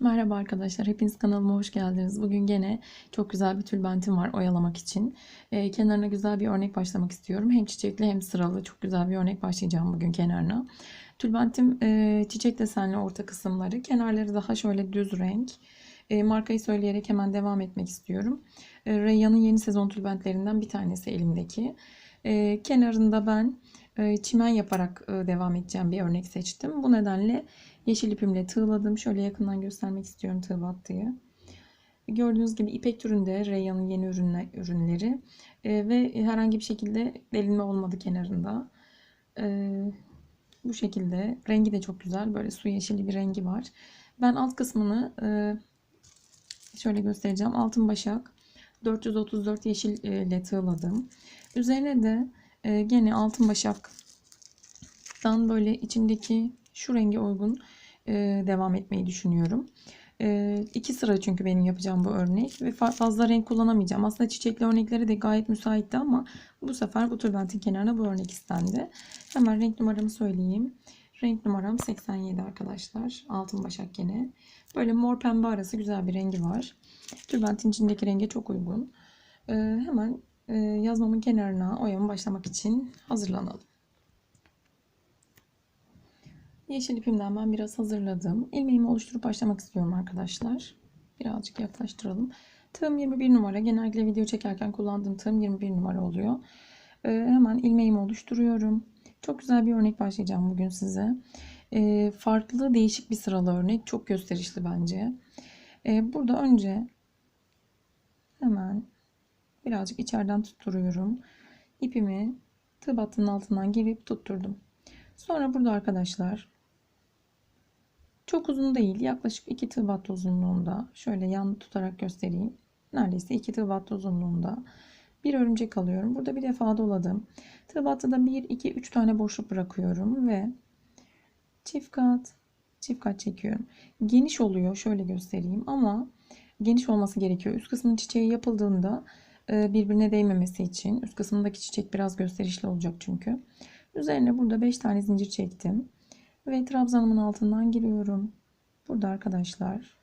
Merhaba arkadaşlar, hepiniz kanalıma hoş geldiniz. Bugün gene çok güzel bir tülbentim var oyalamak için. Ee, kenarına güzel bir örnek başlamak istiyorum. Hem çiçekli hem sıralı çok güzel bir örnek başlayacağım bugün kenarına. Tülbentim e, çiçek desenli orta kısımları, kenarları daha şöyle düz renk. E, markayı söyleyerek hemen devam etmek istiyorum. E, Reyyan'ın yeni sezon tülbentlerinden bir tanesi elimdeki. E, kenarında ben çimen yaparak e, devam edeceğim bir örnek seçtim. Bu nedenle yeşil ipimle tığladım. Şöyle yakından göstermek istiyorum tığ battığı. Gördüğünüz gibi ipek türünde Reyyan'ın yeni ürünler, ürünleri E, ve herhangi bir şekilde delinme olmadı kenarında. E, bu şekilde rengi de çok güzel. Böyle su yeşili bir rengi var. Ben alt kısmını e, şöyle göstereceğim. Altın başak 434 yeşil ile tığladım. Üzerine de e, gene altın başaktan böyle içindeki şu renge uygun e, devam etmeyi düşünüyorum. E, iki sıra çünkü benim yapacağım bu örnek ve fa- fazla renk kullanamayacağım. Aslında çiçekli örnekleri de gayet müsaitti ama bu sefer bu tülbentin kenarına bu örnek istendi. Hemen renk numaramı söyleyeyim. Renk numaram 87 arkadaşlar. Altın başak gene. Böyle mor pembe arası güzel bir rengi var. Tülbentin içindeki renge çok uygun. E, hemen yazmamın kenarına oyamı başlamak için hazırlanalım. Yeşil ipimden ben biraz hazırladım. İlmeğimi oluşturup başlamak istiyorum arkadaşlar. Birazcık yaklaştıralım. Tığım 21 numara. Genellikle video çekerken kullandığım tığım 21 numara oluyor. Ee, hemen ilmeğimi oluşturuyorum. Çok güzel bir örnek başlayacağım bugün size. Ee, farklı değişik bir sıralı örnek. Çok gösterişli bence. Ee, burada önce hemen birazcık içeriden tutturuyorum. İpimi tığ altından girip tutturdum. Sonra burada arkadaşlar çok uzun değil. Yaklaşık 2 tığ uzunluğunda. Şöyle yan tutarak göstereyim. Neredeyse 2 tığ uzunluğunda. Bir örümcek alıyorum. Burada bir defa doladım. Tığ battıda 1, 2, 3 tane boşluk bırakıyorum ve çift kat, çift kat çekiyorum. Geniş oluyor. Şöyle göstereyim ama geniş olması gerekiyor. Üst kısmın çiçeği yapıldığında birbirine değmemesi için. Üst kısmındaki çiçek biraz gösterişli olacak çünkü. Üzerine burada 5 tane zincir çektim. Ve trabzanımın altından giriyorum. Burada arkadaşlar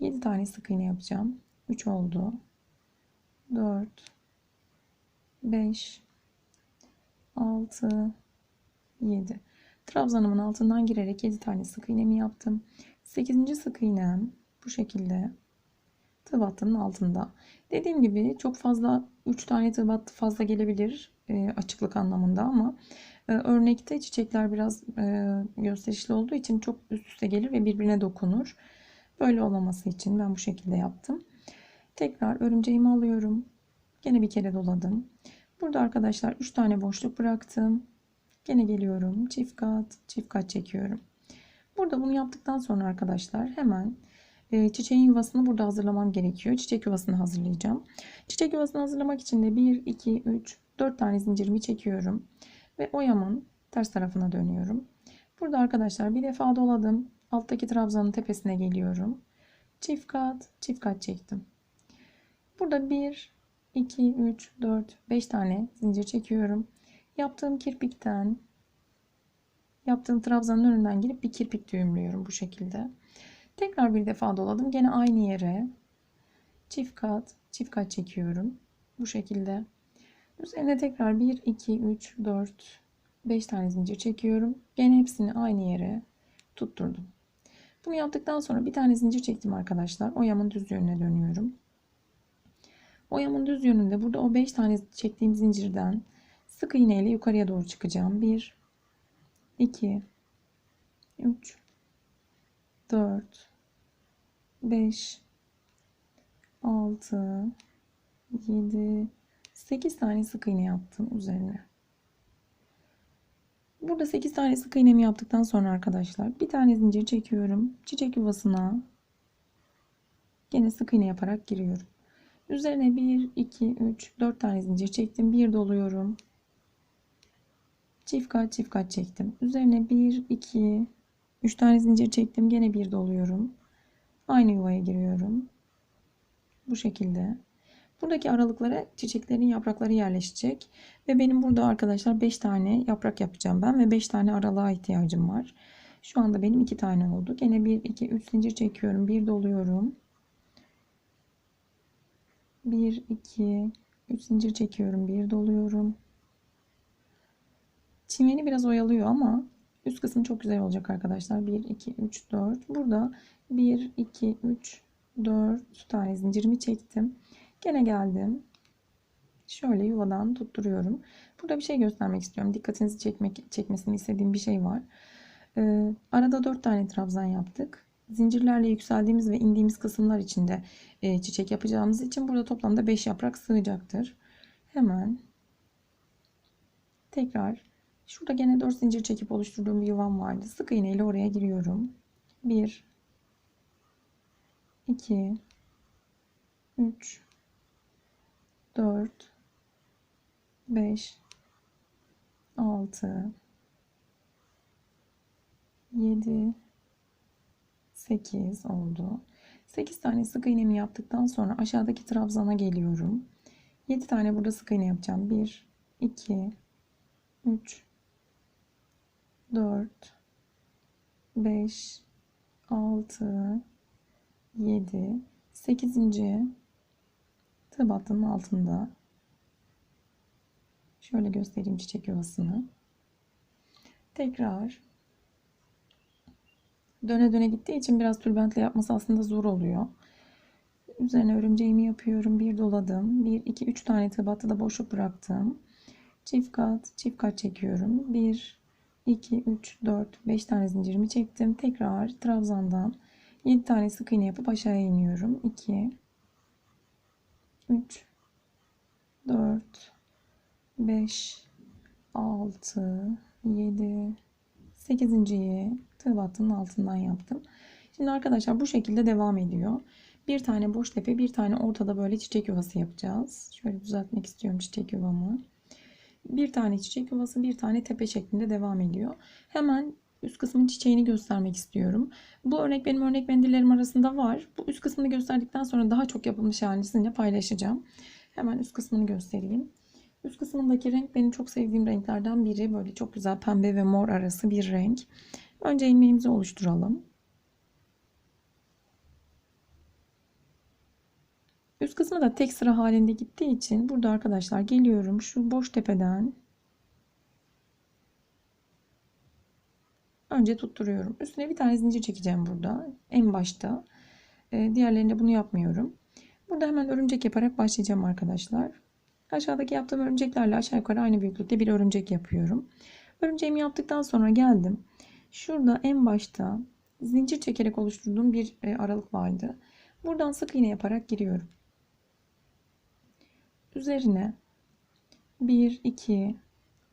7 tane sık iğne yapacağım. 3 oldu. 4 5 6 7 Trabzanımın altından girerek 7 tane sık iğnemi yaptım. 8. sık iğnem bu şekilde tığ altında. Dediğim gibi çok fazla 3 tane tığ fazla gelebilir e, açıklık anlamında ama e, örnekte çiçekler biraz e, gösterişli olduğu için çok üst üste gelir ve birbirine dokunur. Böyle olmaması için ben bu şekilde yaptım. Tekrar örümceğimi alıyorum. Gene bir kere doladım. Burada arkadaşlar 3 tane boşluk bıraktım. Gene geliyorum. Çift kat, çift kat çekiyorum. Burada bunu yaptıktan sonra arkadaşlar hemen çiçeğin yuvasını burada hazırlamam gerekiyor. Çiçek yuvasını hazırlayacağım. Çiçek yuvasını hazırlamak için de 1, 2, 3, 4 tane zincirimi çekiyorum. Ve oyamın ters tarafına dönüyorum. Burada arkadaşlar bir defa doladım. Alttaki trabzanın tepesine geliyorum. Çift kat, çift kat çektim. Burada 1, 2, 3, 4, 5 tane zincir çekiyorum. Yaptığım kirpikten yaptığım trabzanın önünden girip bir kirpik düğümlüyorum bu şekilde. Tekrar bir defa doladım. Gene aynı yere çift kat, çift kat çekiyorum. Bu şekilde. Üzerine tekrar 1, 2, 3, 4, 5 tane zincir çekiyorum. Gene hepsini aynı yere tutturdum. Bunu yaptıktan sonra bir tane zincir çektim arkadaşlar. Oyamın düz yönüne dönüyorum. Oyamın düz yönünde burada o 5 tane çektiğim zincirden sık iğne ile yukarıya doğru çıkacağım. 1, 2, 3, 4, 5, 6, 7, 8 tane sık iğne yaptım üzerine. Burada 8 tane sık iğnemi yaptıktan sonra arkadaşlar bir tane zincir çekiyorum. Çiçek yuvasına yine sık iğne yaparak giriyorum. Üzerine 1, 2, 3, 4 tane zincir çektim. Bir doluyorum. Çift kat çift kat çektim. Üzerine 1, 2, 3 tane zincir çektim. Gene bir doluyorum. Aynı yuvaya giriyorum. Bu şekilde. Buradaki aralıklara çiçeklerin yaprakları yerleşecek. Ve benim burada arkadaşlar 5 tane yaprak yapacağım ben ve 5 tane aralığa ihtiyacım var. Şu anda benim iki tane oldu. Gene 1, 2, 3 zincir çekiyorum. Bir doluyorum. 1, 2, 3 zincir çekiyorum. Bir doluyorum. Çimeni biraz oyalıyor ama üst kısım çok güzel olacak arkadaşlar. 1, 2, 3, 4. Burada 1, 2, 3, 4 tane zincirimi çektim. Gene geldim. Şöyle yuvadan tutturuyorum. Burada bir şey göstermek istiyorum. Dikkatinizi çekmek, çekmesini istediğim bir şey var. Ee, arada 4 tane trabzan yaptık. Zincirlerle yükseldiğimiz ve indiğimiz kısımlar içinde e, çiçek yapacağımız için burada toplamda 5 yaprak sığacaktır. Hemen tekrar şurada gene 4 zincir çekip oluşturduğum bir yuvam vardı. Sık iğne ile oraya giriyorum. 1 2 3 4 5 6 7 8 oldu. 8 tane sık iğnemi yaptıktan sonra aşağıdaki trabzana geliyorum. 7 tane burada sık iğne yapacağım. 1 2 3 4 5 6 7 8. tığ altında şöyle göstereyim çiçek yuvasını. Tekrar döne döne gittiği için biraz tülbentle yapması aslında zor oluyor. Üzerine örümceğimi yapıyorum. Bir doladım. 1 2 3 tane tığ da boşluk bıraktım. Çift kat, çift kat çekiyorum. 1 2 3 4 5 tane zincirimi çektim. Tekrar trabzandan 7 tane sık iğne yapıp aşağıya iniyorum. 2 3 4 5 6 7 8.yi tığ battının altından yaptım. Şimdi arkadaşlar bu şekilde devam ediyor. Bir tane boş tepe, bir tane ortada böyle çiçek yuvası yapacağız. Şöyle düzeltmek istiyorum çiçek yuvamı. Bir tane çiçek yuvası, bir tane tepe şeklinde devam ediyor. Hemen üst kısmın çiçeğini göstermek istiyorum. Bu örnek benim örnek mendillerim arasında var. Bu üst kısmını gösterdikten sonra daha çok yapılmış halini sizinle paylaşacağım. Hemen üst kısmını göstereyim. Üst kısmındaki renk benim çok sevdiğim renklerden biri. Böyle çok güzel pembe ve mor arası bir renk. Önce ilmeğimizi oluşturalım. Üst kısmı da tek sıra halinde gittiği için burada arkadaşlar geliyorum şu boş tepeden önce tutturuyorum. Üstüne bir tane zincir çekeceğim burada en başta. Ee, diğerlerinde bunu yapmıyorum. Burada hemen örümcek yaparak başlayacağım arkadaşlar. Aşağıdaki yaptığım örümceklerle aşağı yukarı aynı büyüklükte bir örümcek yapıyorum. Örümceğimi yaptıktan sonra geldim. Şurada en başta zincir çekerek oluşturduğum bir e, aralık vardı. Buradan sık iğne yaparak giriyorum. Üzerine 1 2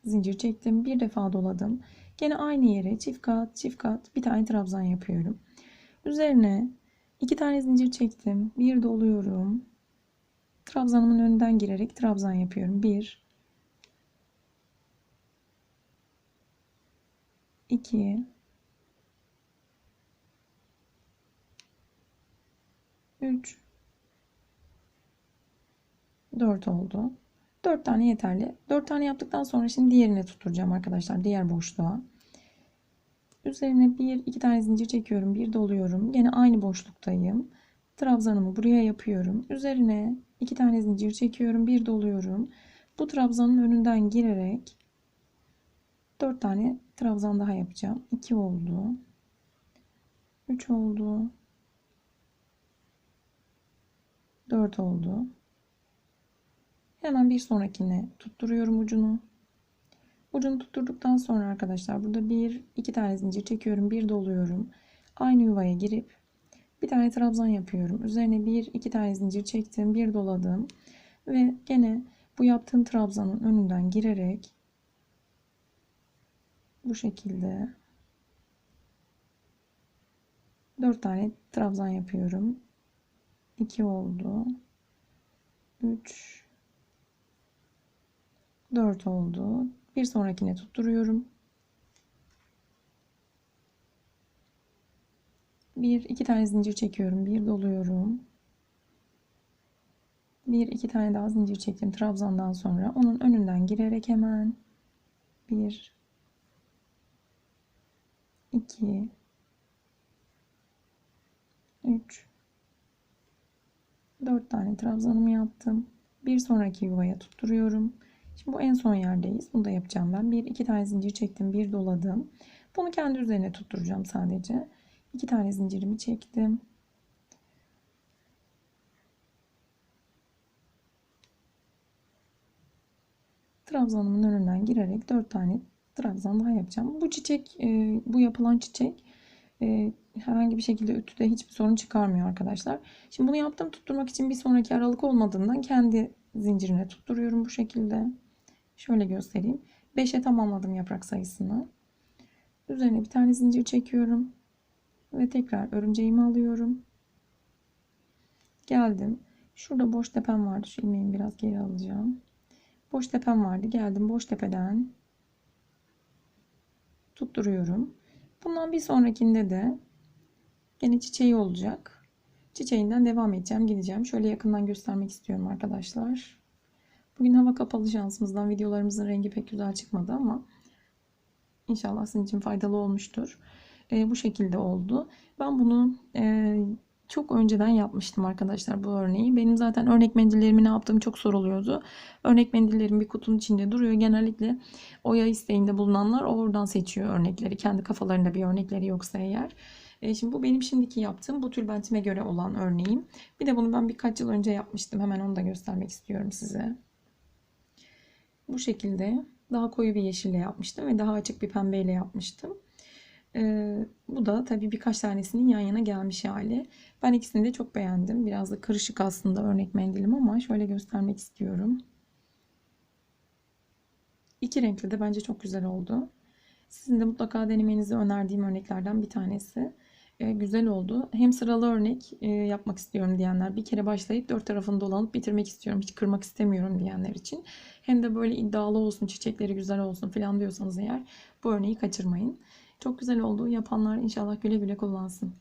zincir çektim. Bir defa doladım. Gene aynı yere çift kat, çift kat bir tane trabzan yapıyorum. Üzerine iki tane zincir çektim. Bir doluyorum. Trabzanımın önünden girerek trabzan yapıyorum. 1 2 3 4 oldu. 4 tane yeterli. 4 tane yaptıktan sonra şimdi diğerine tutturacağım arkadaşlar. Diğer boşluğa. Üzerine bir iki tane zincir çekiyorum. Bir doluyorum. Yine aynı boşluktayım. Trabzanımı buraya yapıyorum. Üzerine iki tane zincir çekiyorum. Bir doluyorum. Bu trabzanın önünden girerek 4 tane trabzan daha yapacağım. 2 oldu. 3 oldu. 4 oldu. Hemen bir sonrakine tutturuyorum ucunu. Ucunu tutturduktan sonra arkadaşlar burada bir iki tane zincir çekiyorum. Bir doluyorum. Aynı yuvaya girip bir tane trabzan yapıyorum. Üzerine bir iki tane zincir çektim. Bir doladım. Ve gene bu yaptığım trabzanın önünden girerek bu şekilde 4 tane trabzan yapıyorum. 2 oldu. 3 4 oldu. Bir sonrakine tutturuyorum. Bir iki tane zincir çekiyorum. Bir doluyorum. Bir iki tane daha zincir çektim trabzandan sonra. Onun önünden girerek hemen bir 2 3 4 tane trabzanımı yaptım. Bir sonraki yuvaya tutturuyorum. Şimdi bu en son yerdeyiz. Bunu da yapacağım ben. Bir iki tane zincir çektim. Bir doladım. Bunu kendi üzerine tutturacağım sadece. İki tane zincirimi çektim. Trabzanımın önünden girerek 4 tane trabzan daha yapacağım. Bu çiçek, e, bu yapılan çiçek e, herhangi bir şekilde ütüde hiçbir sorun çıkarmıyor arkadaşlar. Şimdi bunu yaptım tutturmak için bir sonraki aralık olmadığından kendi zincirine tutturuyorum bu şekilde. Şöyle göstereyim. 5'e tamamladım yaprak sayısını. Üzerine bir tane zincir çekiyorum. Ve tekrar örümceğimi alıyorum. Geldim. Şurada boş tepem vardı. Şu ilmeğimi biraz geri alacağım. Boş tepem vardı. Geldim boş tepeden tutturuyorum. Bundan bir sonrakinde de yine çiçeği olacak. Çiçeğinden devam edeceğim. Gideceğim. Şöyle yakından göstermek istiyorum arkadaşlar. Bugün hava kapalı şansımızdan videolarımızın rengi pek güzel çıkmadı ama inşallah sizin için faydalı olmuştur. E, bu şekilde oldu. Ben bunu e, çok önceden yapmıştım arkadaşlar bu örneği. Benim zaten örnek mendillerimi ne yaptığım çok soruluyordu. Örnek mendillerim bir kutunun içinde duruyor. Genellikle oya isteğinde bulunanlar oradan seçiyor örnekleri. Kendi kafalarında bir örnekleri yoksa eğer. E, şimdi bu benim şimdiki yaptığım bu tülbentime göre olan örneğim. Bir de bunu ben birkaç yıl önce yapmıştım. Hemen onu da göstermek istiyorum size. Bu şekilde daha koyu bir yeşille yapmıştım ve daha açık bir pembeyle yapmıştım. Ee, bu da tabii birkaç tanesinin yan yana gelmiş hali. Ben ikisini de çok beğendim. Biraz da karışık aslında örnek mendilim ama şöyle göstermek istiyorum. İki renkli de bence çok güzel oldu. Sizin de mutlaka denemenizi önerdiğim örneklerden bir tanesi. Ee, güzel oldu. Hem sıralı örnek e, yapmak istiyorum diyenler, bir kere başlayıp dört tarafını dolanıp bitirmek istiyorum, hiç kırmak istemiyorum diyenler için. Hem de böyle iddialı olsun, çiçekleri güzel olsun falan diyorsanız eğer bu örneği kaçırmayın. Çok güzel oldu. Yapanlar inşallah güle güle kullansın.